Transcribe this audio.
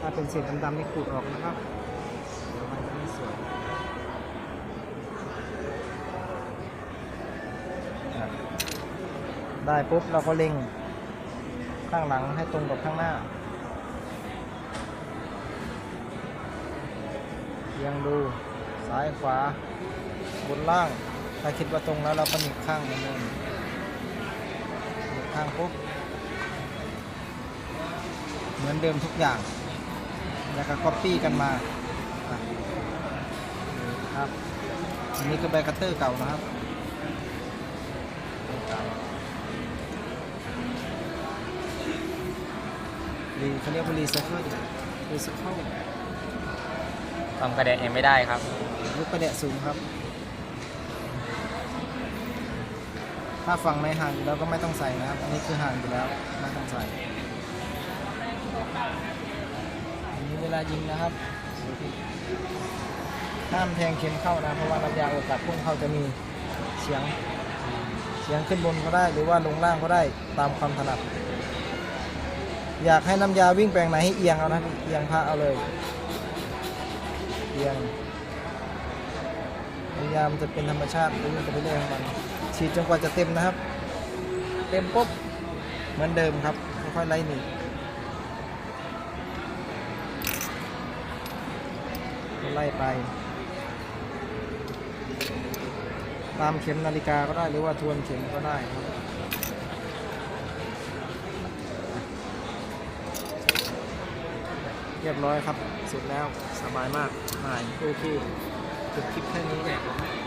ถ้าเป็นเศษดำๆนี่ขูดออกนะครับเดี๋ยวมันจะไม่สวยได้ปุ๊บเราก็เล็งข้างหลังให้ตรงกับข้างหน้าเอียงดูซ้ายขวาบนล่าง ถ้าคิดว่าตรงแล้วเราก็หนีบข้างเหมือนเดิมหนีบข้างปุ๊บเหมือนเดิมทุกอย่าง แล้วก็ copy กันมาอะนี่ครับอันนี้ก็ใบคัตเตอร์เก่านะครับเก่ารีเขาเรียกว่ารีไซเคิลรีไซเคิลทำกระแดะเองไม่ได้ครับลูกกระเดะสูงครับ ถ้าฝั่งในห่างอยู่แล้วก็ไม่ต้องใส่นะครับ อันนี้คือห่างอยู่แล้วไม่ต้องใส่อันนี้เว ลายิงนะครับดูที่ห้ามแทงเข็มเข้านะ เพราะว่าน้ำยาโอกาสพุ่งเข้าจะมีเสียง เสียงขึ้นบนก็ได้ หรือว่าลงล่างก็ได้ตามความถนัด อยากให้น้ำยาวิ่งแปลงไหนให้เอียงเอานะเอียงพระเอาเลย เอียงพยายามจะเป็นธรรมชาติวิ่งไปเรื่อยๆของมันฉีดจนกว่าจะเต็มนะครับ เต็มปุ๊บเหมือนเดิมครับค่อยๆไล่หนี ไล่ไป ตามเข็มนาฬิกาก็ได้หรือว่าทวนเข็มก็ได้ครับเรียบร้อยครับ เสร็จแล้วสบายมากหายโอเคจบคลิปแค่นี้